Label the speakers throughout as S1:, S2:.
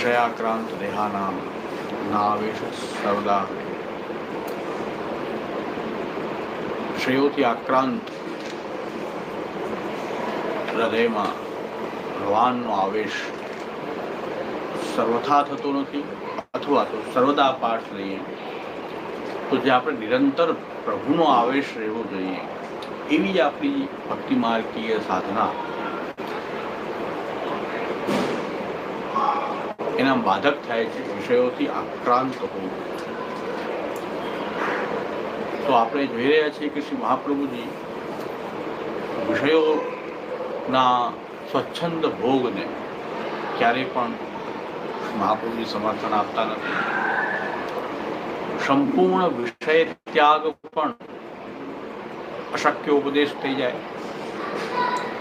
S1: વિષયાક્રાંત દેહાનામ નાવેશ સર્વદા શ્રેયોથી આક્રાંત હૃદયમાં ભગવાનનો આવેશ સર્વથા થતો નથી અથવા તો સર્વદા પાઠ લઈએ તો જે આપણે નિરંતર પ્રભુનો આવેશ રહેવો જોઈએ એવી જ આપણી ભક્તિ માર્ગીય સાધના એના બાધક થાય છે, વિષયોથી આક્રાંત હોવું. તો આપણે જોઈ રહ્યા છીએ કે શ્રી મહાપ્રભુજી વિષયોના સ્વચ્છંદ ભોગને ક્યારેય પણ મહાપ્રભુજી સમર્થન આપતા નથી. સંપૂર્ણ વિષય ત્યાગ પણ અશક્ય ઉપદેશ થઈ જાય.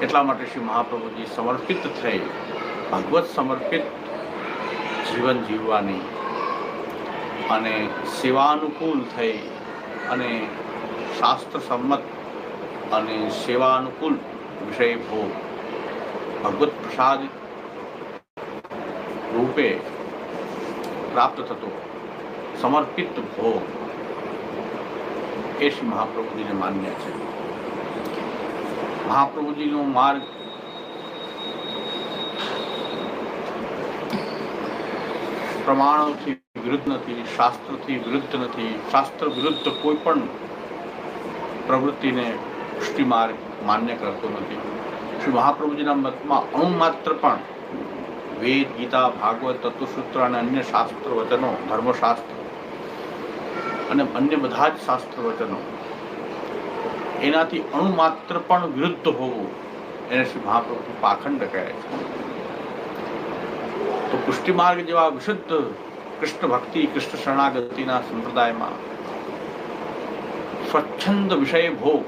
S1: એટલા માટે શ્રી મહાપ્રભુજી સમર્પિત થઈ ભગવત સમર્પિત જીવન જીવવાની અને સેવાનુકૂળ થઈ અને શાસ્ત્ર સંમત અને સેવાનુકૂળ વિષય ભોગ. ભગવત પ્રસાદ રૂપે પ્રાપ્ત થતો સમર્પિત ભોગ એ શ્રી મહાપ્રભુજીને માન્ય છે. મહાપ્રભુજીનો માર્ગ પ્રમાણોથી વિરુદ્ધ નથી, શાસ્ત્રથી વિરુદ્ધ નથી. શાસ્ત્ર વિરુદ્ધ કોઈ પણ પ્રવૃત્તિને પુષ્ટિ માર્ગ માન્ય કરતો નથી. શ્રી મહાપ્રભુજીના મતમાં અણુ માત્ર પણ વેદ, ગીતા, ભાગવત, તત્વસૂત્ર અને અન્ય શાસ્ત્ર વચનો, ધર્મશાસ્ત્ર અને અન્ય બધા જ શાસ્ત્ર વચનો, એનાથી અણુ માત્ર પણ વિરુદ્ધ હોવું, એને શ્રી મહાપ્રભુ પાખંડ કહે છે. તો પુષ્ટિ માર્ગ જેવા વિશુદ્ધ કૃષ્ણ ભક્તિ, કૃષ્ણ શરણાગતિના સંપ્રદાયમાં સ્વચ્છંદ વિષય ભોગ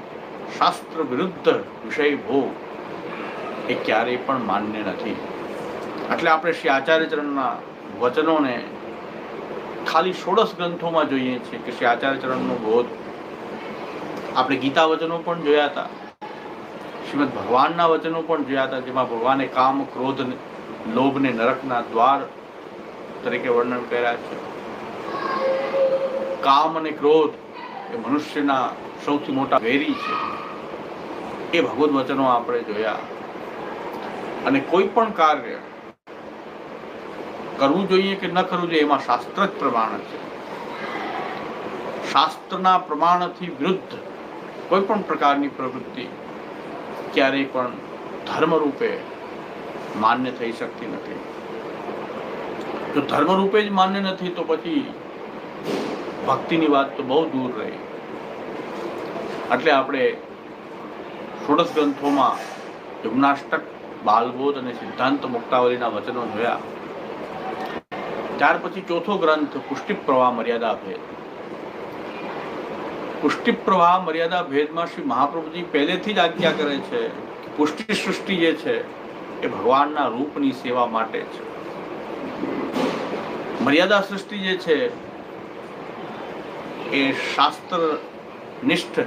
S1: શાસ્ત્ર વિરુદ્ધ વિષય ભોગ એ ક્યારેય પણ માન્ય નથી. એટલે આપણે શ્રી આચાર્યચરણના વચનોને ખાલી ષોડશ ગ્રંથોમાં જોઈએ છીએ કે શ્રી આચાર્યચરણનો બોધ આપણે ગીતા વચનો પણ જોયા હતા, શ્રીમદ ભગવાનના વચનો પણ જોયા હતા, જેમાં ભગવાને કામ, ક્રોધ લોભને નરકના દ્વાર તરીકે વર્ણન કર્યા છે. કામ અને ક્રોધ એ મનુષ્યના સૌથી મોટા વેરી છે. એ ભગવદ્ વચનો આપણે જોયા. અને કોઈ પણ કાર્ય કરવું જોઈએ કે ન કરવું જોઈએ, એમાં શાસ્ત્ર જ પ્રમાણ છે. શાસ્ત્રના પ્રમાણથી વિરુદ્ધ કોઈ પણ પ્રકારની પ્રવૃત્તિ ક્યારેય પણ ધર્મ રૂપે માન્ય થઈ શકતી નથી. જો ધર્મરૂપે જ માન્ય નથી, તો પછી ભક્તિની વાત તો બહુ દૂર રહી. એટલે આપણે ષોડશ ગ્રંથોમાં યુગ્નાષ્ટક, બાલબોધ અને સિદ્ધાંત મુક્તાવલીના વચનો જોયા. ત્યાર પછી ચોથો ગ્રંથ પુષ્ટિ પ્રવાહ મર્યાદા ભેદ. પુષ્ટિ પ્રવાહ મર્યાદા ભેદમાં શ્રી મહાપ્રભુજી પહેલેથી જ આજ્ઞા કરે છે, પુષ્ટિ સૃષ્ટિ જે છે એ ભગવાનના રૂપની સેવા માટે છે. મર્યાદા સૃષ્ટિ જે છે, એ શાસ્ત્ર નિષ્ઠ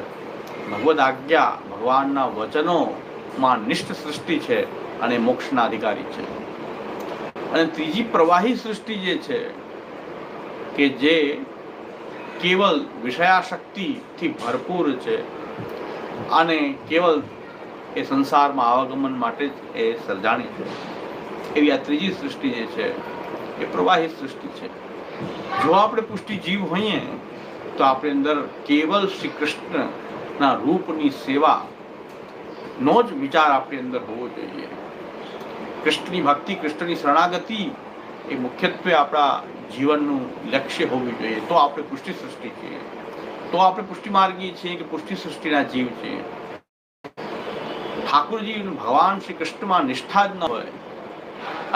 S1: ભગવદ આજ્ઞા, ભગવાનના વચનોમાં નિષ્ઠ સૃષ્ટિ છે અને મોક્ષના અધિકારી છે. અને ત્રીજી પ્રવાહી સૃષ્ટિ જે છે, કે જે કેવલ વિષયાશક્તિથી ભરપૂર છે અને કેવલ એ સંસારમાં આવાગમન માટે જ એ સર્જાણી છે. એવી આ ત્રીજી સૃષ્ટિ જે છે, એ પ્રવાહી સૃષ્ટિ છે. જો આપણે પુષ્ટિ જીવ હોઈએ, તો આપણે અંદર કેવલ શ્રી કૃષ્ણના રૂપની સેવા નો જ વિચાર આપણી અંદર હોવો જોઈએ. કૃષ્ણની ભક્તિ, કૃષ્ણની શરણાગતિ એ મુખ્યત્વે આપણા જીવનનું લક્ષ્ય હોવું જોઈએ. તો આપણે પુષ્ટિ સૃષ્ટિ છીએ. તો આપણે પુષ્ટિ માર્ગી છીએ કે પુષ્ટિ સૃષ્ટિના જીવ છીએ. ઠાકુરજી ભગવાન શ્રી કૃષ્ણમાં નિષ્ઠા જ ન હોય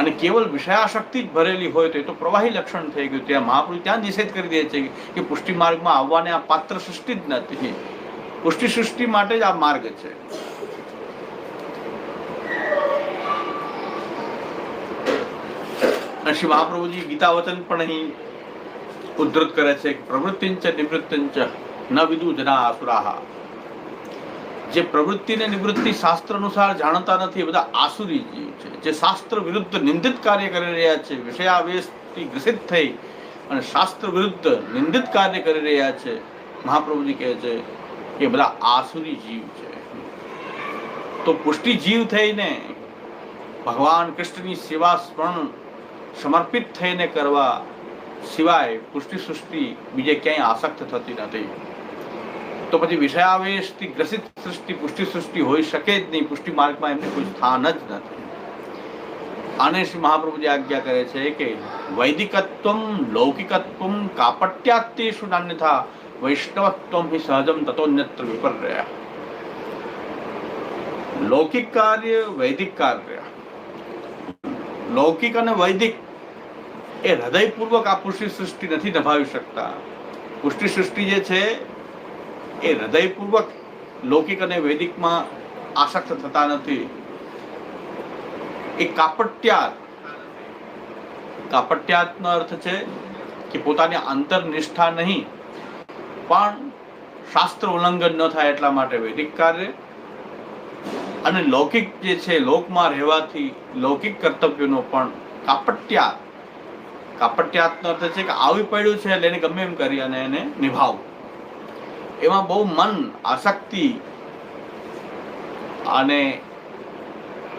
S1: અને કેવલ વિષયાશક્તિ જ ભરેલી હોય તો એ તો પ્રવાહી લક્ષણ થઈ ગયું. ત્યાં મહાપુરુષ ત્યાં નિષેધ કરી દે છે કે પુષ્ટિ માર્ગમાં આવવાને આ પાત્ર સૃષ્ટિ જ નથી. પુષ્ટિ સૃષ્ટિ માટે જ આ માર્ગ છે. શ્રી મહાપ્રભુજી ગીતા વચન પણ અહીં ઉદ્ધૃત કરે છે પ્રવૃત્તિંચ નિવૃત્તિંચ ન વિદુ જના આસુરાહ. જે પ્રવૃત્તિ ને નિવૃત્તિ શાસ્ત્ર અનુસાર જાણતા નથી, એ બધા આસુરી જીવ છે, જે શાસ્ત્ર વિરુદ્ધ નિંદિત કાર્ય કરી રહ્યા છે, વિષયાવેશથી ગ્રસિત થઈ અને શાસ્ત્ર વિરુદ્ધ નિંદિત કાર્ય કરી રહ્યા છે. મહાપ્રભુજી કહે છે કે બધા આસુરી જીવ છે. તો પુષ્ટિ જીવ થઈને ભગવાન કૃષ્ણની સેવા સ્મરણ સમર્પિત થઈને કરવા સિવાય પુષ્ટિ સૃષ્ટિ બીજે ક્યાંય આસક્ત થતી નથી. તો પછી વિષયાવેશથી ગ્રસિત સૃષ્ટિ, પુષ્ટિ સૃષ્ટિ હોઈ શકે જ નહીં. પુષ્ટિ માર્ગમાં એમને કોઈ સ્થાન જ નથી. આને શ્રી મહાપ્રભુજી આજ્ઞા કરે છે કે વૈદિકત્વમ, લૌકિકત્વમ, કાપટ્યાત્યેષુ નાન્યથા, વૈષ્ણવત્વમ હિ સહજમ તતોન્યત્ર વિપર્યા લૌકિક કાર્ય, વૈદિક કાર્ય. લૌકિક અને વૈદિક એ હૃદયપૂર્વક આ પુષ્ટિ સૃષ્ટિ નથી નભાવી શકતા. પુષ્ટિ સૃષ્ટિ જે છે એ હૃદયપૂર્વક લૌકિક અને વૈદિકમાં આસક્ત થતા નથી. એ કાપટ્યાત કાપટ્યાતનો અર્થ છે કે પોતાની અંતરનિષ્ઠા નહીં, પણ શાસ્ત્ર ઉલ્લંઘન ન થાય એટલા માટે વૈદિક કાર્ય અને લૌકિક જે છે લોકમાં રહેવાથી લૌકિક કર્તવ્યોનો પણ કાપટ્યાત કાપટ્યાતનો અર્થ છે કે આવી પડ્યું છે એટલે એને ગમે એમ કરી અને એને નિભાવવું એમાં બહુ મન, આસક્તિ અને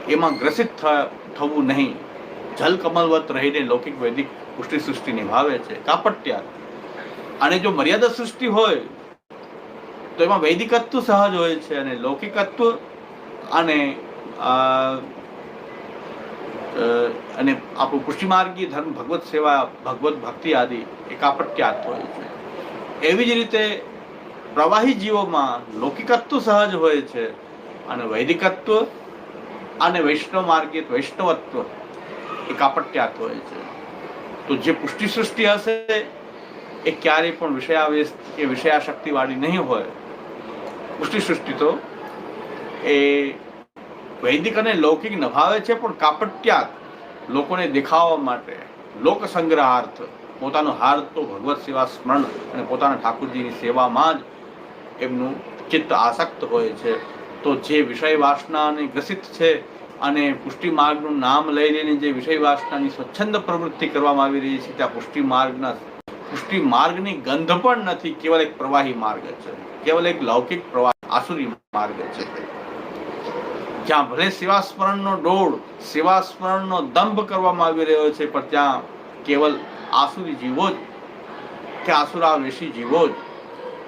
S1: એમાં ગ્રસિત થવું નહીં. જલ કમલવત રહીને લૌકિક વૈદિક પુષ્ટિ સૃષ્ટિ નિભાવે છે, કાપટ્યા. અને જો મર્યાદા સૃષ્ટિ હોય, તો એમાં વૈદિકત્વ સહજ હોય છે અને લૌકિકત્વ અને અને આપણું પુષ્ટિમાર્ગી ધર્મ ભગવત સેવા, ભગવત ભક્તિ આદિ એ કાપટ્યાત હોય છે. એવી જ રીતે પ્રવાહી જીવોમાં લૌકિકત્વ સહજ હોય છે અને વૈદિકત્વ અને વૈષ્ણવ માર્ગે વૈષ્ણવત્વ એ કાપટ્યાત હોય છે. તો જે પુષ્ટિ સૃષ્ટિ હશે, એ ક્યારેય પણ વિષયાવેશ કે વિષયાશક્તિવાળી નહીં હોય. પુષ્ટિ સૃષ્ટિ તો એ વૈદિક અને લૌકિક નભાવે છે, પણ કાપટ્યાત લોકોને દેખાવા માટે. લોક સંગ્રહાર્થ પોતાનો હાર તો ભગવત સેવા સ્મરણ અને પોતાના ઠાકુરજીની સેવામાં જ એમનું ચિત્ત આસક્ત હોય છે. તો જે વિષય વાસનાને ગ્રસિત છે અને પુષ્ટિ માર્ગનું નામ લઈ લઈને જે વિષય વાસનાની સ્વચ્છંદ પ્રવૃત્તિ કરવામાં આવી રહી છે, ત્યાં પુષ્ટિ માર્ગના પુષ્ટિ માર્ગની ગંધ પણ નથી, કેવલ એક પ્રવાહી માર્ગ છે. કેવલ એક લૌકિક પ્રવાહ, આસુરી માર્ગ છે. જ્યાં ભલે સેવા સ્મરણનો ડોળ સેવા સ્મરણનો દંભ કરવામાં આવી રહ્યો છે, પણ ત્યાં કેવલ આસુરી જીવો જ કે આસુરાવેશી જીવો જ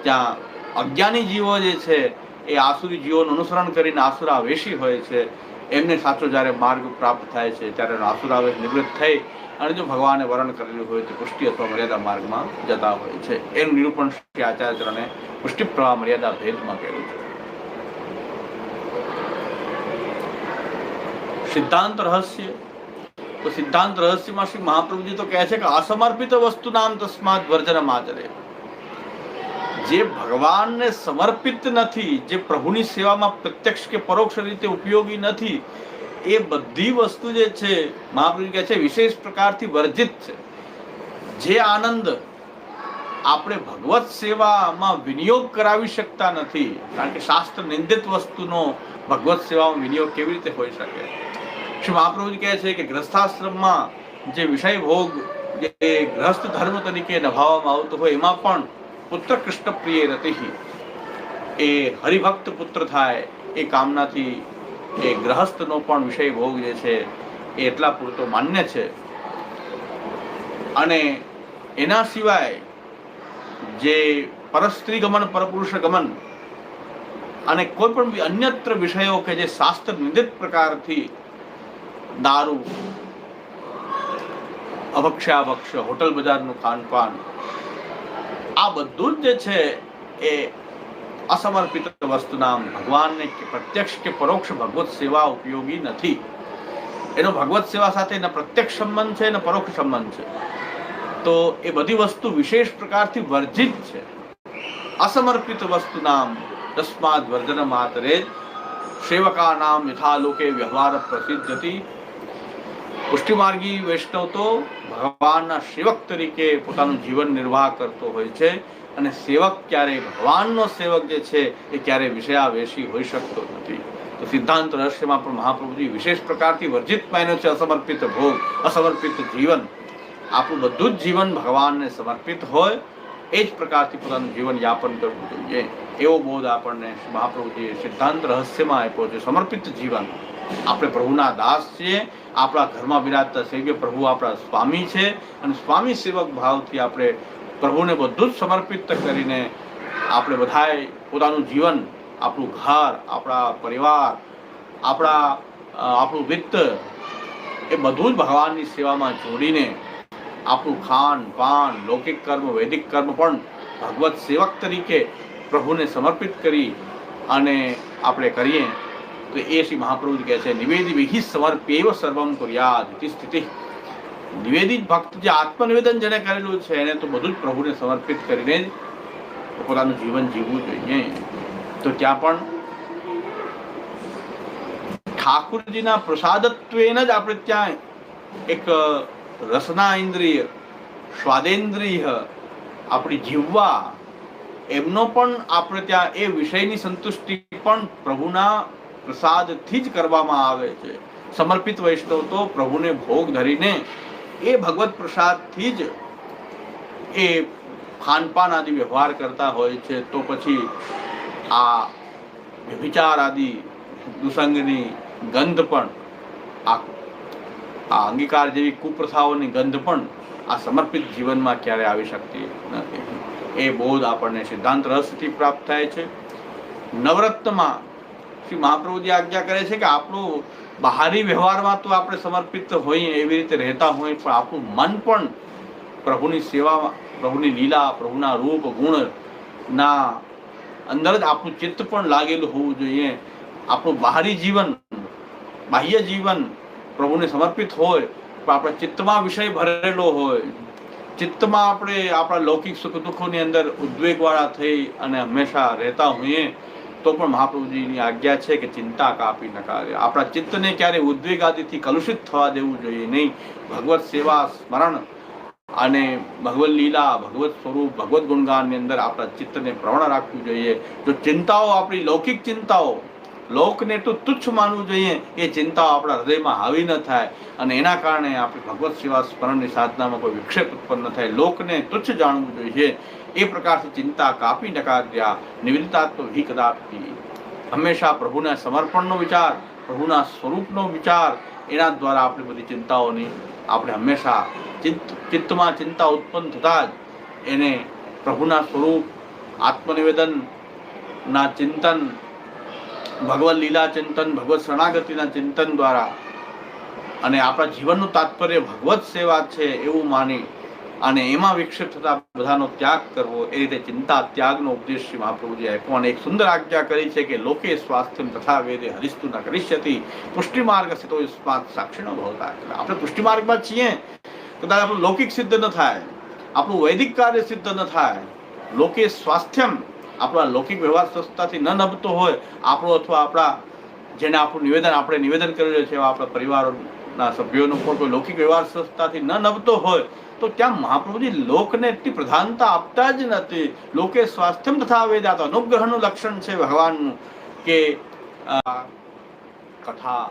S1: ત્યાં અજ્ઞાની જીવો જે છે, એ આસુરી જીવોનું અનુસરણ કરીને આસુરાવેશી હોય છે. એમને સાચો જ્યારે માર્ગ પ્રાપ્ત થાય છે, ત્યારે આસુરાવેશ નિવૃત્ત થઈ અને જો ભગવાને વર્ણન કરેલું હોય તો પુષ્ટિ અથવા મર્યાદા માર્ગમાં જતા હોય છે. એનું નિરૂપણ શ્રી આચાર્યચરણે પુષ્ટિ પ્રવાહ મર્યાદા ભેદમાં કર્યું છે. સિદ્ધાંત રહસ્ય. તો સિદ્ધાંત રહસ્યમાં શ્રી મહાપ્રભુજી તો કહે છે કે અસમર્પિત વસ્તુ નામ તસ્માત વર્જન આચરે. જે ભગવાનને સમર્પિત નથી, જે પ્રભુની સેવામાં પ્રત્યક્ષ કે પરોક્ષ રીતે ઉપયોગી નથી, એ બધી વસ્તુ જે છે, મહાપ્રભુ કહે છે, વિશેષ પ્રકારથી વર્જિત છે. જે આનંદ આપણે ભગવત સેવામાં વિનિયોગ કરાવી શકતા નથી, કારણ કે શાસ્ત્ર નિંદિત વસ્તુનો ભગવત સેવામાં વિનિયોગ કેવી રીતે હોઈ શકે? શ્રી મહાપ્રભુજી કહે છે કે ગ્રસ્થાશ્રમમાં જે વિષય ભોગ જે ગ્રસ્થ ધર્મ તરીકે નભાવવામાં આવતો હોય, એમાં પણ પુત્ર કૃષ્ણ પ્રિય રતિહી. એ હરિભક્ત પુત્ર થાય એ કામનાથી એ ગ્રહસ્થનો પણ વિષય ભોગ જે છે એ એટલા પૂરતો માન્ય છે. અને એના સિવાય જે પરસ્ત્રી ગમન, પરપુરુષ ગમન અને કોઈ પણ અન્યત્ર વિષયો કે જે શાસ્ત્ર નિદિત પ્રકારથી દારૂ અભક્ષાભક્ષ હોટલ બજારનું ખાનપાન આ બધું જ છે એ અસમર્પિત વસ્તુના ભગવાનને કે પ્રત્યક્ષ કે પરોક્ષ ભગવત સેવા ઉપયોગી નથી. એનો ભગવત સેવા સાથે એના પ્રત્યક્ષ સંબંધ છે અને પરોક્ષ સંબંધ છે. તો એ બધી વસ્તુ વિશેષ પ્રકારથી વર્જિત છે. અસમર્પિત વસ્તુ નામ તસ્માદ વર્જન માતરે સેવકા નામ યથા લોકે વ્યવહાર પ્રસિદ્ધતિ પુષ્ટિમાર્ગી વૈષ્ણવ તો ભગવાનના સેવક તરીકે પોતાનું જીવન નિર્વાહ કરતો હોય છે અને સેવક ક્યારે ભગવાનનો સેવક જે છે એ ક્યારે વિષયાવેશી હોઈ શકતો નથી. તો સિદ્ધાંત રહસ્યમાં પણ મહાપ્રભુજી વિશેષ પ્રકારથી વર્જિત માન્યો છે, અસમર્પિત ભોગ, અસમર્પિત જીવન. આપણું બધું જ જીવન ભગવાનને સમર્પિત હોય, એ જ પ્રકારથી પોતાનું જીવન યાપન કરવું જોઈએ. એવો બોધ આપણને મહાપ્રભુજીએ સિદ્ધાંત રહસ્યમાં આપ્યો છે, સમર્પિત જીવન. આપણે પ્રભુના દાસ છીએ, આપણા ઘરમાં બિરાજતા સેવ્ય પ્રભુ આપણા સ્વામી છે અને સ્વામી સેવક ભાવથી આપણે પ્રભુને બધું જ સમર્પિત કરીને આપણે બધાએ પોતાનું જીવન, આપણું ઘર, આપણા પરિવાર, આપણા આપણું વિત્ત એ બધું જ ભગવાનની સેવામાં જોડીને આપણું ખાન, પાન, લૌકિક કર્મ, વૈદિક કર્મ પણ ભગવત સેવક તરીકે પ્રભુને સમર્પિત કરી અને આપણે કરીએ તો એ શ્રી મહાપ્રભુજી કહે છે, નિવેદી વિહિ સમર્પ્યેવ સર્વમ કુર્યાદ સ્થિતિ. નિવેદિત ભક્ત જે આત્મનિવેદન જેને કરેલું છે, એને તો બધું જ પ્રભુને સમર્પિત કરીને જ પોતાનું જીવન જીવવું જોઈએ. તો ત્યાં પણ ઠાકુરજીના પ્રસાદત્વેન જ આપણે ત્યાં એક રસના ઇન્દ્રિય, સ્વાદેન્દ્રિય આપણી જીવવા, એમનો પણ આપણે ત્યાં એ વિષયની સંતુષ્ટિ પણ પ્રભુના પ્રસાદથી જ કરવામાં આવે છે. સમર્પિત વૈષ્ણવ તો પ્રભુને ભોગ ધરીને એ ભગવત પ્રસાદથી જ એ ખાનપાન આદિ વ્યવહાર કરતા હોય છે, તો પછી આ વિચાર આદિ દુસંગની ગંધ પણ, આ આ અંગીકાર જેવી કુપ્રથાઓની ગંધ પણ આ સમર્પિત જીવનમાં ક્યારે આવી શકતી નથી. એ બોધ આપણને સિદ્ધાંત રસથી પ્રાપ્ત થાય છે. નવરત્નમાં શ્રી મહાપ્રભુજી આજ્ઞા કરે છે કે આપણું બહારી વ્યવહારમાં તો આપણે સમર્પિત હોઈએ, એવી રીતે રહેતા હોઈએ પણ આપણું મન પણ પ્રભુની સેવામાં, પ્રભુની લીલા, પ્રભુના રૂપ ગુણ ના અંદર જ આપણું ચિત્ત પણ લાગેલું હોવું જોઈએ. આપણું બહારી જીવન, બાહ્ય જીવન પ્રભુને સમર્પિત હોય, પણ આપણા ચિત્તમાં વિષય ભરેલો હોય. ચિત્તમાં આપણે આપણા લૌકિક સુખ દુઃખોની અંદર ઉદ્વેગવાળા થઈ અને હંમેશા રહેતા હોઈએ. તો પણ મહાપ્રભુજીની આજ્ઞા છે કે ચિંતા કાપી નકારે. આપણા ચિત્તને ક્યારે ઉદ્વેગ કલુષિત થવા દેવું જોઈએ નહીં. ભગવત સેવા, સ્મરણ અને ભગવત લીલા, ભગવત સ્વરૂપ, ભગવત ગુણગાનની અંદર આપણા ચિત્તને પ્રવણ રાખવું જોઈએ. જો ચિંતાઓ આપણી લૌકિક ચિંતાઓ, લોકને તો તુચ્છ માનવું જોઈએ, એ ચિંતાઓ આપણા હૃદયમાં હાવી ન થાય અને એના કારણે આપણી ભગવત સેવા, સ્મરણની સાધનામાં કોઈ વિક્ષેપ ઉત્પન્ન થાય. લોકને તુચ્છ જાણવું જોઈએ. એ પ્રકારથી ચિંતા કાપી નકાર્યા. નિવેદિતાત્મ હિ કદાપી હંમેશા પ્રભુના સમર્પણનો વિચાર, પ્રભુના સ્વરૂપનો વિચાર, એના દ્વારા આપણી બધી ચિંતાઓની આપણે હંમેશા ચિત્ત, ચિત્તમાં ચિંતા ઉત્પન્ન થતાં જ એને પ્રભુના સ્વરૂપ, આત્મનિવેદનના ચિંતન ભગવત લીલા ચિંતન ભગવત શરણાગતિના ચિંતન દ્વારા અને આપણા જીવનનું તાત્પર્ય ભગવત સેવા છે એવું માની અને એમાં વિક્ષેપ થતા બધાનો ત્યાગ કરવો, એ રીતે ચિંતા ત્યાગનો ઉપદેશ શ્રી મહાપ્રભુજી આપ્યો એક સુંદર આજ્ઞા કરી છે કે લોકે સ્વાસ્થ્ય તથા વેદે હરિસ્તુ ન કરિષ્યતિ, પુષ્ટિમાર્ગ સ્થિતો સ્વાદ સાક્ષીનો ભવતા. આપણે પુષ્ટિમાર્ગમાં છીએ કદાચ આપણું લૌકિક સિદ્ધ ન થાય, આપણું વૈદિક કાર્ય સિદ્ધ ન થાય, લોકે સ્વાસ્થ્યમ આપણા લૌકિક વ્યવહાર સ્વસ્થતાથી ન નભતો હોય, આપણો અથવા આપણા જેને આપણું નિવેદન, આપણે નિવેદન કરી રહ્યો છે એવા આપણા પરિવારોના સભ્યોનો પણ કોઈ લૌકિક વ્યવહાર સંસ્થાથી ન નભતો હોય, તો ત્યાં મહાપ્રભુજી લોકને એટલી પ્રધાનતા આપતા જ નથી. લોકે સ્વાસ્થ્યમ તથા વેદાત અનુગ્રહનું લક્ષણ છે ભગવાનનું, કે કથા,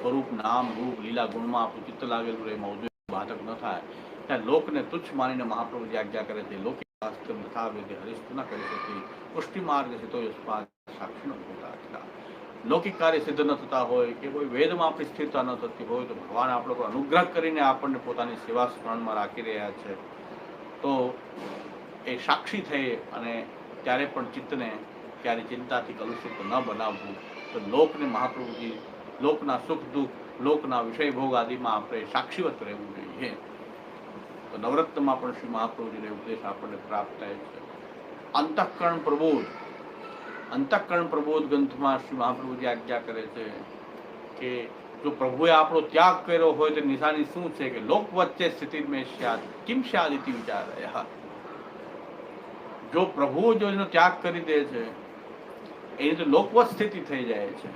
S1: સ્વરૂપ, નામ, રૂપ, લીલા ગુણમાં આપણું ચિત્ત લાગેલું રહે એમાં બાધક ન થાય. ત્યાં લોકને તુચ્છ માનીને મહાપ્રભુજી આજ્ઞા કરે છે, લોકે સ્વાસ્થ્યમ તથા વેદ હરિસ્તુ ન કરી શકે. પુષ્ટિ માર્ગ છે, તો સ્વાદ સાક્ષીનો લૌકિક કાર્ય સિદ્ધ ન થતા હોય કે કોઈ વેદમાં આપણી સ્થિરતા ન થતી હોય તો ભગવાન આપણો અનુગ્રહ કરીને આપણને પોતાની સેવા સ્મરણમાં રાખી રહ્યા છે. તો એ સાક્ષી થઈ અને ત્યારે પણ ચિત્તને ક્યારે ચિંતાથી કલુષિત ન બનાવવું, તો લોકને મહાપ્રભુજી, લોકના સુખ દુઃખ, લોકના વિષય ભોગ આદિમાં આપણે સાક્ષીવત રહેવું જોઈએ. તો નવરત્નમાં પણ શ્રી મહાપ્રભુજીનો ઉપદેશ આપણને પ્રાપ્ત થાય છે. અંતઃકરણ પ્રબોધ અંતઃકરણ પ્રબોધ ગ્રંથમાં શ્રી મહાપ્રભુજી આજ્ઞા કરે છે કે જો પ્રભુએ આપણો ત્યાગ કર્યો હોય તો નિશાની શું છે કે લોક વચ્ચે સ્થિતિ મેં સ્યાદ કિમ સ્યાદ ઇતિ વિચાર રહ્યા જો પ્રભુ જો એનો ત્યાગ કરી દે છે, એની તો લોકવત સ્થિતિ થઈ જાય છે.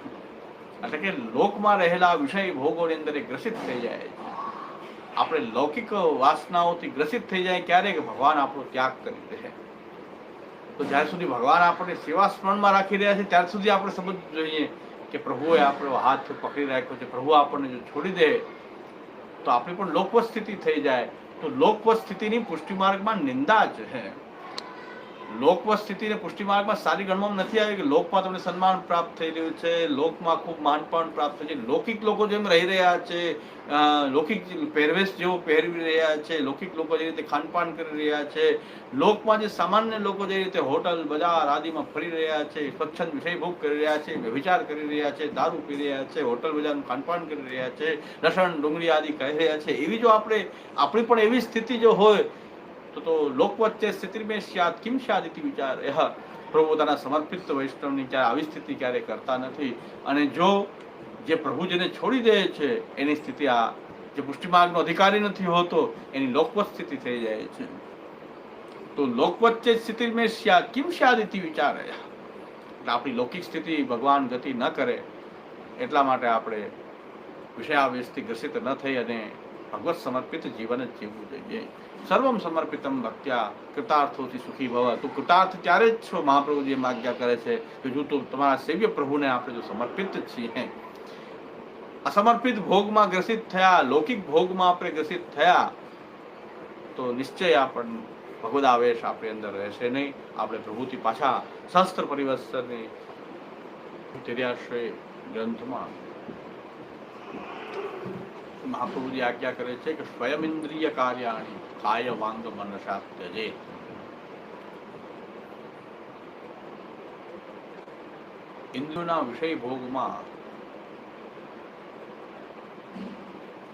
S1: એટલે કે લોકમાં રહેલા વિષય ભોગોની અંદર એ ગ્રસિત થઈ જાય છે. આપણે લૌકિક વાસનાઓથી ગ્રસિત થઈ જાય ક્યારે ભગવાન આપણો ત્યાગ કરી દે. તો જ્યાં સુધી ભગવાન આપણને સેવા સ્મરણમાં રાખી રહ્યા છે ત્યાર સુધી આપણે સમજવું જોઈએ કે પ્રભુએ આપણો હાથ પકડી રાખ્યો છે. પ્રભુ આપણને જો છોડી દે, તો આપણી પણ લોકવત સ્થિતિ થઈ જાય. તો લોકવત સ્થિતિની પુષ્ટિ માર્ગમાં નિંદા છે લોકવત સ્થિતિને પુષ્ટિ માર્ગમાં સારી ગણવામાં નથી આવી કે લોકમાં તમને સન્માન પ્રાપ્ત થઈ રહ્યું છે, લોકમાં ખૂબ માનપાન પ્રાપ્ત થઈ છે. લૌકિક લોકો જેમ રહી રહ્યા છે લૌકિક પહેરવેશ જેવો પહેરવી રહ્યા છે, લૌકિક લોકો જે રીતે ખાનપાન કરી રહ્યા છે, લોકમાં જે સામાન્ય લોકો જે રીતે હોટલ, બજાર આદિમાં ફરી રહ્યા છે, સ્વચ્છંદ વિષય ભોગ કરી રહ્યા છે વ્યભિચાર કરી રહ્યા છે, દારૂ પી રહ્યા છે, હોટલ બજારનું ખાનપાન કરી રહ્યા છે લસણ ડુંગળી આદિ કહી રહ્યા છે. એવી જો આપણે, આપણી પણ એવી સ્થિતિ જો હોય તો લોકવચ્ચે સ્થિતિ મેં સ્યાદ કિમ સ્યાદ ઇતિ વિચાર એહ પ્રભુ પોતાના સમર્પિત વૈષ્ણવની ક્યારે આવી સ્થિતિ ક્યારે કરતા નથી અને જો જે પ્રભુ જેને છોડી દે છે એની સ્થિતિ આ જે પુષ્ટિમાર્ગનો અધિકારી નથી હોતો એની લોકવત સ્થિતિ થઈ જાય છે તો લોકવચ્ચે સ્થિતિ મેં સ્યાદ કિમ સ્યાદ ઇતિ વિચાર એટલે આપણી લૌકિક સ્થિતિ ભગવાન ગતિ ન કરે, એટલા માટે આપણે વિષયાવેશથી ગ્રસિત ન થઈ અને ભગવત સમર્પિત જીવન જ જીવવું જોઈએ. સર્વમ સમર્પિતમ ભક્ત્યા કૃતાર્થોથી સુખી ભવ. તું કૃતાર્થ ત્યારે જ છો મહાપ્રભુજી એમ આજ્ઞા કરે છે કે જો તું તમારા સેવ્ય પ્રભુને આપણે જો સમર્પિત છીએ. અસમર્પિત ભોગમાં ગ્રસિત થયા, લૌકિક ભોગમાં આપણે ગ્રસિત થયા, તો નિશ્ચય આપણ ભગવદાવેશ આપણી અંદર રહેશે નહીં. આપણે પ્રભુથી પાછા શસ્ત્ર પરિવર્તનની તેર્યાશ્રય ગ્રંથમાં મહાપ્રભુજી આજ્ઞા કરે છે કે સ્વયં ઇન્દ્રિય કાર્યાણી કાય વાંગ મનસા ત્યજે ઇન્દ્રિયોના વિષય ભોગમાં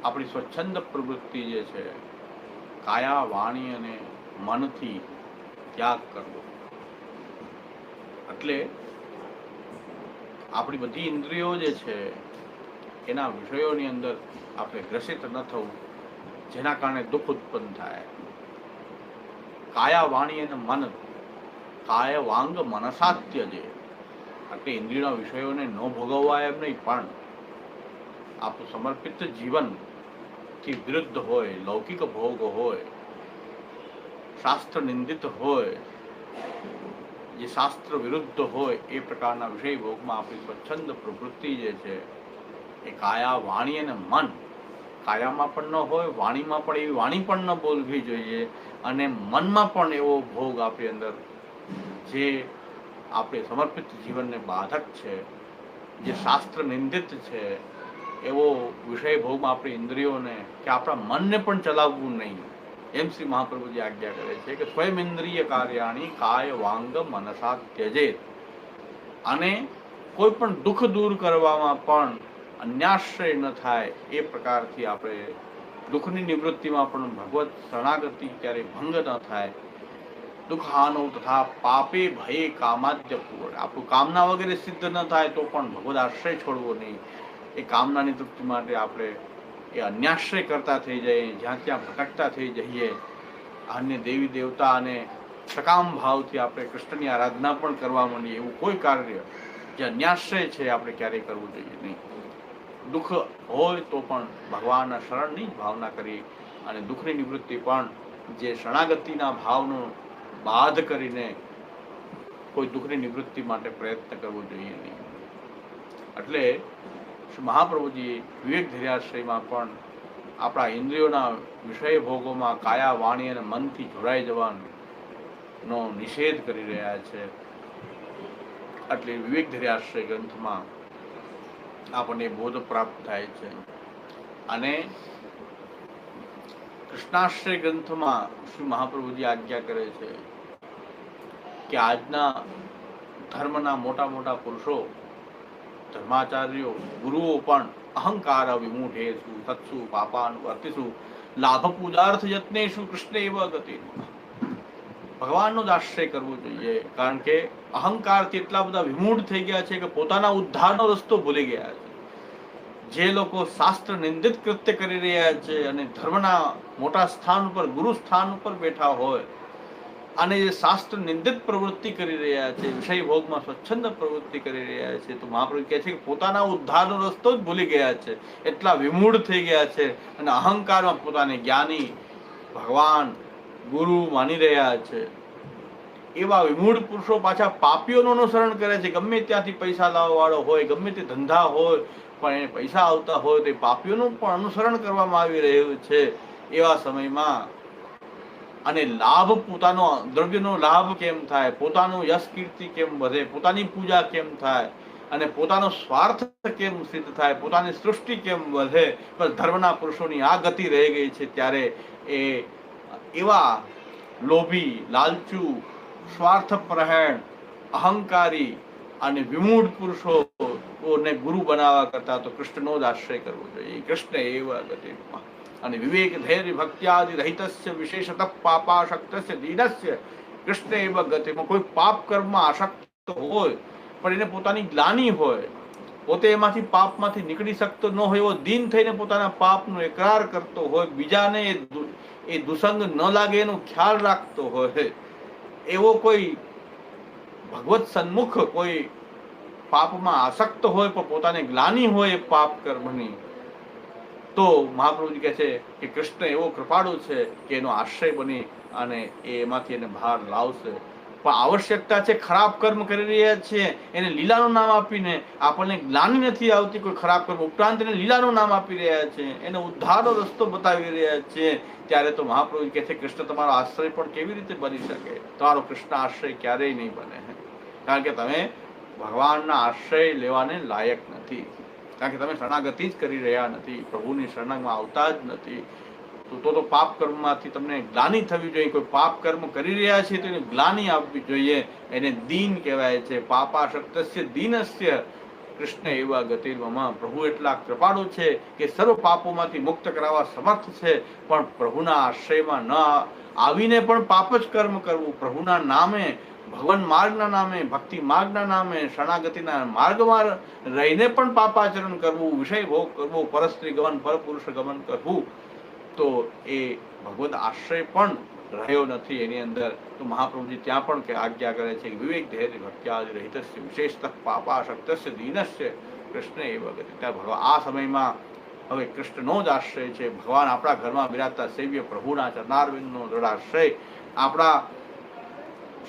S1: આપણી સ્વચ્છંદ પ્રવૃત્તિ જે છે, કાયા વાણી અને મનથી ત્યાગ કરવો. એટલે આપણી બધી ઇન્દ્રિયો જે છે એના વિષયોની અંદર આપણે ગ્રસિત ન થવું, જેના કારણે દુઃખ ઉત્પન્ન થાય. કાયા વાણી અને મન, કાય વાંગ મનસાત્ય જે એટલે ઇન્દ્રિયના વિષયોને ન ભોગવવા એમ નહીં, પણ આપણું સમર્પિત જીવનથી વિરુદ્ધ હોય, લૌકિક ભોગ હોય, શાસ્ત્ર નિંદિત હોય, જે શાસ્ત્ર વિરુદ્ધ હોય, એ પ્રકારના વિષય ભોગમાં આપણી સ્વચ્છંદ પ્રવૃત્તિ જે છે એ કાયા વાણી અને મન. કાયામાં પણ ન હોય, વાણીમાં પણ એવી વાણી પણ ન બોલવી જોઈએ અને મનમાં પણ એવો ભોગ આપણી અંદર જે આપણે સમર્પિત જીવનને બાધક છે, જે શાસ્ત્ર નિંદિત છે, એવો વિષય ભોગમાં આપણી ઇન્દ્રિયોને કે આપણા મનને પણ ચલાવવું નહીં. એમ શ્રી મહાપ્રભુજી આજ્ઞા કરે છે કે સ્વયં ઇન્દ્રિય કાર્યાણી કાય વાંગ મનસા ત્યજેત. અને કોઈ પણ દુઃખ દૂર કરવામાં પણ અન્યાશ્રય ન થાય એ પ્રકારથી આપણે દુઃખની નિવૃત્તિમાં પણ ભગવત શરણાગતિ ક્યારેય ભંગ ન થાય. દુઃખાનો તથા પાપે ભયે કામાદ્ય પૂર્ણ આપણું કામના વગેરે સિદ્ધ ન થાય તો પણ ભગવદ આશ્રય છોડવો નહીં. એ કામનાની તૃપ્તિ માટે આપણે એ અન્યાશ્રય કરતા થઈ જઈએ, જ્યાં ત્યાં ભટકતા થઈ જઈએ. અન્ય દેવી દેવતા અને સકામ ભાવથી આપણે કૃષ્ણની આરાધના પણ કરવા માંડીએ એવું કોઈ કાર્ય જે અન્યાશ્રય છે, આપણે ક્યારેય કરવું જોઈએ નહીં. દુઃખ હોય તો પણ ભગવાનના શરણની જ ભાવના કરી અને દુઃખની નિવૃત્તિ પણ જે શરણાગતિના ભાવનો બાધ કરીને કોઈ દુઃખની નિવૃત્તિ માટે પ્રયત્ન કરવો જોઈએ નહીં. એટલે મહાપ્રભુજી વિવેક ધૈર્યાશ્રયમાં પણ આપણા ઇન્દ્રિયોના વિષય ભોગોમાં કાયા વાણી અને મનથી જોડાઈ જવાનો નિષેધ કરી રહ્યા છે. એટલે વિવેક ધૈર્યાશ્રય ગ્રંથમાં આપણને બોધ પ્રાપ્ત થાય છે. અને કૃષ્ણાશ્રય ગ્રંથમાં શ્રી મહાપ્રભુજી આજ્ઞા કરે છે કે આજના ધર્મના મોટા મોટા પુરુષો, ધર્માચાર્યો, ગુરુઓ પણ અહંકાર વિમૂઢેશુ સત્સુ, પાપાન વર્તિસુ લાભ પૂજાર્થ યત્નેશુ કૃષ્ણ એવ ગતિ. ભગવાનનો જ આશ્રય કરવો જોઈએ, કારણ કે અહંકારથી એટલા બધા વિમૂઢ થઈ ગયા છે કે પોતાના ઉદ્ધારનો રસ્તો ભૂલી ગયા છે. જે લોકો શાસ્ત્ર નિંદિત કૃત્ય કરી રહ્યા છે અને ધર્મના મોટા સ્થાન ઉપર, ગુરુ સ્થાન ઉપર બેઠા હોય, અને જે શાસ્ત્ર નિંદિત પ્રવૃત્તિ કરી રહ્યા છે, વિષય ભોગમાં સ્વચ્છંદ પ્રવૃત્તિ કરી રહ્યા છે, તો મહાપ્રભુ કહે છે કે પોતાના ઉદ્ધારનો રસ્તો જ ભૂલી ગયા છે. એટલા વિમૂઢ થઈ ગયા છે અને અહંકારમાં પોતાને જ્ઞાની ભગવાન, ગુરુ માની રહ્યા છે. એવા વિમૂઢ પુરુષો પાછા પાપીઓનું અનુસરણ કરે છે. ગમે ત્યાંથી પૈસા લાવવા વાળો હોય, ગમે તે ધંધા હોય પણ એને પૈસા આવતા હોય તે પાપીઓનું પણ અનુસરણ કરવામાં આવી રહ્યું છે એવા સમયમાં. અને લાભ પોતાનો, દ્રવ્યનો લાભ કેમ થાય? પોતાનું યશ કીર્તિ કેમ વધે? પોતાની પૂજા કેમ થાય? અને પોતાનો સ્વાર્થ કેમ સિદ્ધ થાય? પોતાની સૃષ્ટિ કેમ વધે? પણ ધર્મના પુરુષોની આ ગતિ રહી ગઈ છે ત્યારે એ એવા લોભી, લાલચુ, સ્વાર્થપરાયણ, અહંકારી અને વિમૂઢ પુરુષોને ગુરુ બનાવવા કરતા તો કૃષ્ણનો જ આશ્રય કરવો જોઈએ. કૃષ્ણ એવા ગતિમાં અને વિવેક, ધૈર્ય ભક્ત્યાદિ રહિતસ્ય, વિશેષત પાપાશક્તસ્ય, દીનસ્ય. કૃષ્ણ એવ ગતિમાં કોઈ પાપ કર્મમાં આશક્ત હોય, પણ એને પોતાની ગ્લાની હોય. પોતે એમાંથી પાપમાંથી નીકળી શકતો ન હોય એવો દિન થઈને પોતાના પાપનો એકરાર કરતો હોય. બીજાને એ દુસંગ ન લાગે એનો ખ્યાલ રાખતો હોય. એવો કોઈ ભગવત સન્મુખ કોઈ પાપમાં આસક્ત હોય પણ પોતાને ગ્લાની હોય એ પાપ કર્મની. તો મહાપ્રભુજી કહે છે કે કૃષ્ણ એવો કૃપાળુ છે કે એનો આશ્રય બની અને એમાંથી એને બહાર લાવશે. પણ આવશ્યકતા છે ખરાબ કર્મ કરી રહ્યા છીએ એને લીલાનું નામ આપીને આપણને જ્ઞાની નથી આવતી, કોઈ ખરાબ કર્મ ઉપરાંત એને લીલાનું નામ આપી રહ્યા છે, એને ઉદ્ધારનો રસ્તો બતાવી રહ્યા છે. ત્યારે તો મહાપ્રભુ કહે છે, કૃષ્ણ, તમારો આશ્રય પણ કેવી રીતે બની શકે? તમારો કૃષ્ણ આશ્રય ક્યારેય નહીં બને. કારણ કે તમે ભગવાનના આશ્રય લેવાને લાયક નથી. કારણ કે તમે શરણાગતિ જ કરી રહ્યા નથી, પ્રભુની શરણમાં આવતા જ નથી. તો તો પાપ કર્મમાંથી તમને ગ્લાની થવી જોઈએ. કોઈ પાપ કર્મ કરી રહ્યા છે તો એને ગ્લાની આપવી જોઈએ. એને દીન કહેવાય છે. પાપાશક્તસ્ય દીનસ્ય. કૃષ્ણ એવા ગતિર્મમાં પ્રભુ એટલા કૃપાળુ છે કે સર્વ પાપોમાંથી મુક્ત કરાવવા સમર્થ છે. પણ પ્રભુના આશ્રયમાં ન આવીને પણ પાપ જ કર્મ કરવું, પ્રભુના નામે ભગવાન માર્ગના નામે, ભક્તિ માર્ગના નામે, શરણાગતિના માર્ગમાં રહીને પણ પાપાચરણ કરવું, વિષય ભોગ કરવો, પરસ્ત્રી ગમન, પરપુરુષ ગમન કરવું, તો એ ભગવદ આશ્રય પણ રહ્યો નથી એની અંદર. તો મહાપ્રભુજી ત્યાં પણ કે આજ્ઞા કરે છે કે વિવેક ધૈર્ય ભક્ત્યાદિ રહિતસ્ય, વિશેષતઃ પાપાશક્તસ્ય, દીનસ્ય, કૃષ્ણ એ વગર ત્યાં ભગવાન આ સમયમાં હવે કૃષ્ણનો જ આશ્રય છે. ભગવાન આપણા ઘરમાં બિરાજતા સેવ્ય પ્રભુના ચરનારવિંદનો દૃઢ આશ્રય. આપણા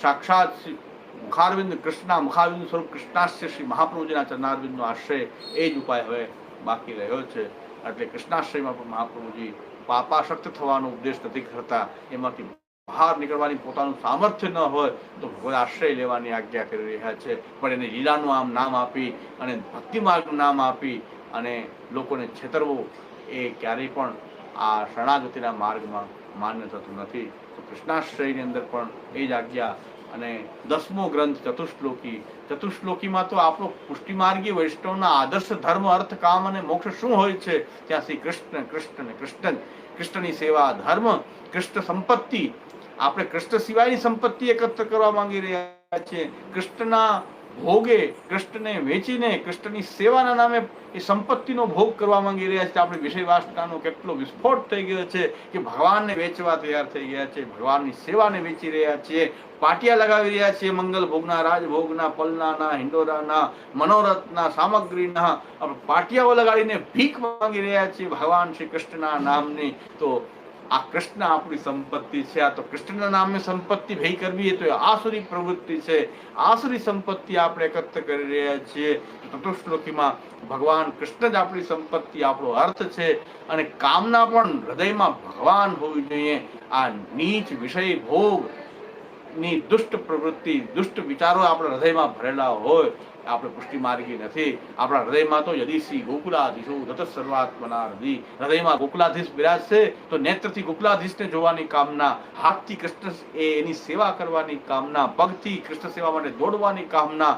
S1: સાક્ષાત શ્રી મુખારવિંદ કૃષ્ણ મુખારવિંદ સ્વરૂપ કૃષ્ણાશ્ય શ્રી મહાપ્રભુજીના ચરણારવિંદનો આશ્રય એ જ ઉપાય હવે બાકી રહ્યો છે. એટલે કૃષ્ણાશ્રયમાં પણ મહાપ્રભુજી પાપાશક્ત થવાનો ઉપદેશ નથી કરતા. એમાંથી બહાર નીકળવાની પોતાનું સામર્થ્ય ન હોય તો ભગવાન આશ્રય લેવાની આજ્ઞા કરી રહ્યા છે. પણ એને લીલાનું આમ નામ આપી અને ભક્તિ માર્ગનું નામ આપી અને લોકોને છેતરવું એ ક્યારેય પણ આ શરણાગતિના માર્ગમાં માન્ય થતું નથી. કૃષ્ણાશ્રયની અંદર પણ એ જ આજ્ઞા અને દસમો ગ્રંથ ચતુશ્લોકી ચતુશ્લોકીમાં તો આપણો પુષ્ટિમાર્ગી વૈષ્ણવના આદર્શ ધર્મ, અર્થ, કામ અને મોક્ષ શું હોય છે? ત્યાં શ્રી કૃષ્ણ કૃષ્ણ કૃષ્ણ કૃષ્ણની સેવા, ધર્મ, કૃષ્ણ સંપત્તિ. આપણે કૃષ્ણ સિવાયની સંપત્તિ એકત્ર કરવા માંગી રહ્યા છીએ. કૃષ્ણના ભોગે, કૃષ્ણને વેચીને કૃષ્ણની સેવાના નામે એ સંપત્તિનો ભોગ કરવા માંગી રહ્યા છે. આપણી વિષયવાસનાનો કેટલો વિસ્ફોટ થઈ ગયો છે કે ભગવાનને વેચવા તૈયાર થઈ ગયા છે, ભગવાનની સેવાને વેચી રહ્યા છીએ, પાટિયા લગાવી રહ્યા છીએ મંગલ ભોગના, રાજભોગના, પલનાના, હિંડોરાના, મનોરથના, સામગ્રીના. આપણે પાટિયાઓ લગાડીને ભીખ માંગી રહ્યા છીએ ભગવાન શ્રી કૃષ્ણના નામની. તો આ કૃષ્ણ આપણી સંપત્તિ છે. આ તો કૃષ્ણના નામે સંપત્તિ ભેગી કરવી એ તો આસુરી પ્રવૃત્તિ છે. આસુરી સંપત્તિ આપણે એકત્ર કરી રહ્યા છીએ. ચતુશ્લોકીમાં ભગવાન કૃષ્ણ જ આપણી સંપત્તિ, આપણો અર્થ છે અને કામના પણ હૃદયમાં ભગવાન હોવી જોઈએ. આ નીચ વિષય ભોગની દુષ્ટ પ્રવૃત્તિ, દુષ્ટ વિચારો આપણા હૃદયમાં ભરેલા હોય. આપણે પુષ્ટિ માર્ગી નથી. આપણા હૃદયમાં તો યદી શ્રી ગોકુલાધીશો દત સર્વાત્મના હૃદય હૃદયમાં ગોકુલાધીશ બિરાજશે તો નેત્રથી ગોકુલાધીશને જોવાની કામના, હાથથી કૃષ્ણ એની સેવા કરવાની કામના, પગથી કૃષ્ણ સેવા માટે દોડવાની કામના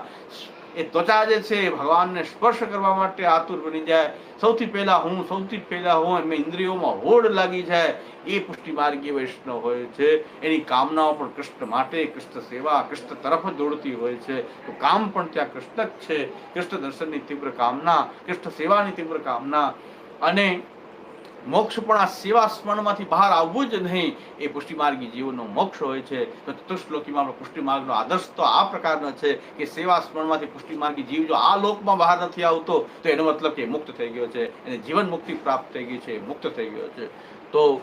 S1: એ ત્વચા જે છે એ ભગવાનને સ્પર્શ કરવા માટે આતુર બની જાય. સૌથી પહેલા હું, સૌથી પહેલા હું એમ ઇન્દ્રિયોમાં હોડ લાગી જાય. એ પુષ્ટિ માર્ગીય વૈષ્ણવ હોય છે. એની કામનાઓ પણ કૃષ્ણ માટે કૃષ્ણ સેવા કૃષ્ણ તરફ દોડતી હોય છે. તો કામ પણ ત્યાં કૃષ્ણ જ છે. કૃષ્ણ દર્શનની તીવ્ર કામના કૃષ્ણ સેવાની તીવ્ર કામના અને મોક્ષ પણ આ સેવા સ્મરણમાંથી બહાર આવવું જ નહીં. એ પુષ્ટિમાર્ગી જીવનનો મોક્ષ હોય છે. તો ચતુશ્લોકીમાં આપણો પુષ્ટિમાર્ગનો આદર્શ તો આ પ્રકારનો છે કે સેવા સ્મરણમાંથી પુષ્ટિમાર્ગી જીવ જો આ લોકમાં બહાર નથી આવતો, તો એનો મતલબ કે મુક્ત થઈ ગયો છે. એને જીવન મુક્તિ પ્રાપ્ત થઈ ગઈ છે મુક્ત થઈ ગયો છે. તો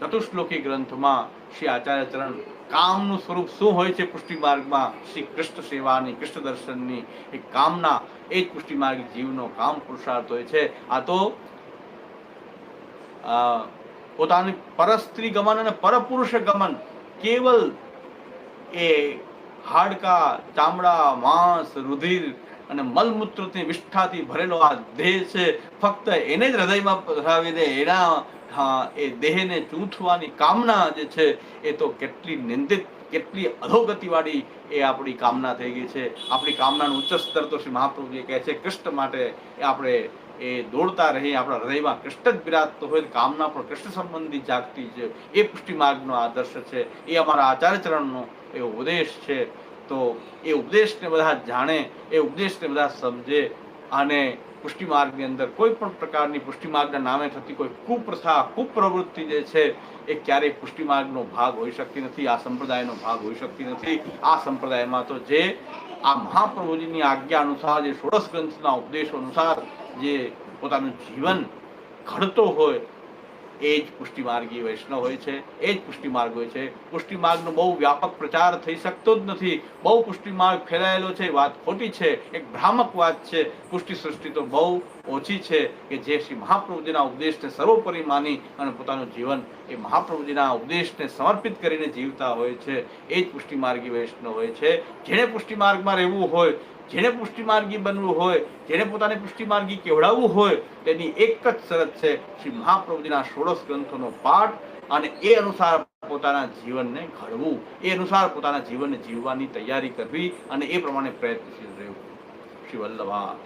S1: ચતુશ્લોકી ગ્રંથમાં શ્રી આચાર્ય ચરણ કામનું સ્વરૂપ શું હોય છે પુષ્ટિ માર્ગમાં શ્રી કૃષ્ણ સેવાની, કૃષ્ણ દર્શનની એ કામના, એ જ પુષ્ટિ જીવનો કામ પુરુષાર્થ હોય છે. આ તો પોતાની પરસ્ત્રી ગમન અને પરપુરુષ ગમન કેવલ એ હાડકા, ચામડા, માંસ, રુધિર અને મલમૂત્રથી વિષ્ઠાથી ભરેલો આ દેહ છે, ફક્ત એને જ હૃદયમાં પધરાવી દે, એના, હા, એ દેહને ચૂંથવાની કામના જે છે, એ તો કેટલી નિંદિત, કેટલી અધોગતિવાળી એ આપણી કામના થઈ ગઈ છે. આપણી કામનાનું ઉચ્ચ સ્તર તો શ્રી મહાપ્રભુજી કહે છે, કૃષ્ણ માટે આપણે એ દોડતા રહી, આપણા હૃદયમાં કૃષ્ણ જ બિરાજતો હોય કામના પણ કૃષ્ણ સંબંધી જાગતી છે. એ પુષ્ટિ માર્ગનો આદર્શ છે. એ અમારા આચાર્યચરણનો એ ઉપદેશ છે. તો એ ઉપદેશને બધા જાણે, એ ઉપદેશને બધા સમજે અને પુષ્ટિ માર્ગની અંદર કોઈ પણ પ્રકારની પુષ્ટિ માર્ગના નામે થતી કોઈ કુપ્રથા, કુપ્રવૃત્તિ જે છે, એ ક્યારેય પુષ્ટિ માર્ગનો ભાગ હોઈ શકતી નથી, આ સંપ્રદાયનો ભાગ હોઈ શકતી નથી. આ સંપ્રદાયમાં તો જે આ મહાપ્રભુજીની આજ્ઞા અનુસાર, જે ષોડશ ગ્રંથના ઉપદેશો અનુસાર જે પોતાનું જીવન ઘડતો હોય, એ જ પુષ્ટિમાર્ગી વૈષ્ણવ હોય છે, એ જ પુષ્ટિમાર્ગ હોય છે. પુષ્ટિમાર્ગનો બહુ વ્યાપક પ્રચાર થઈ શકતો જ નથી. બહુ પુષ્ટિમાર્ગ ફેલાયેલો છે, વાત ખોટી છે, એક ભ્રામક વાત છે. પુષ્ટિ સૃષ્ટિ તો બહુ ઓછી છે કે જે શ્રી મહાપ્રભુજીના ઉપદેશને સર્વોપરી માની અને પોતાનું જીવન એ મહાપ્રભુજીના ઉપદેશને સમર્પિત કરીને જીવતા હોય છે. એ જ પુષ્ટિમાર્ગી વૈષ્ણવ હોય છે. જેણે પુષ્ટિમાર્ગમાં રહેવું હોય જેને પુષ્ટિમાર્ગી બનવું હોય, જેને પોતાને પુષ્ટિમાર્ગી કેવડાવવું હોય, તેની એક જ શરત છે શ્રી મહાપ્રભુજીના ષોડશ ગ્રંથોનો પાઠ અને એ અનુસાર પોતાના જીવનને ઘડવું. એ અનુસાર પોતાના જીવનને જીવવાની તૈયારી કરવી અને એ પ્રમાણે પ્રયત્નશીલ રહેવું. શ્રી વલ્લભા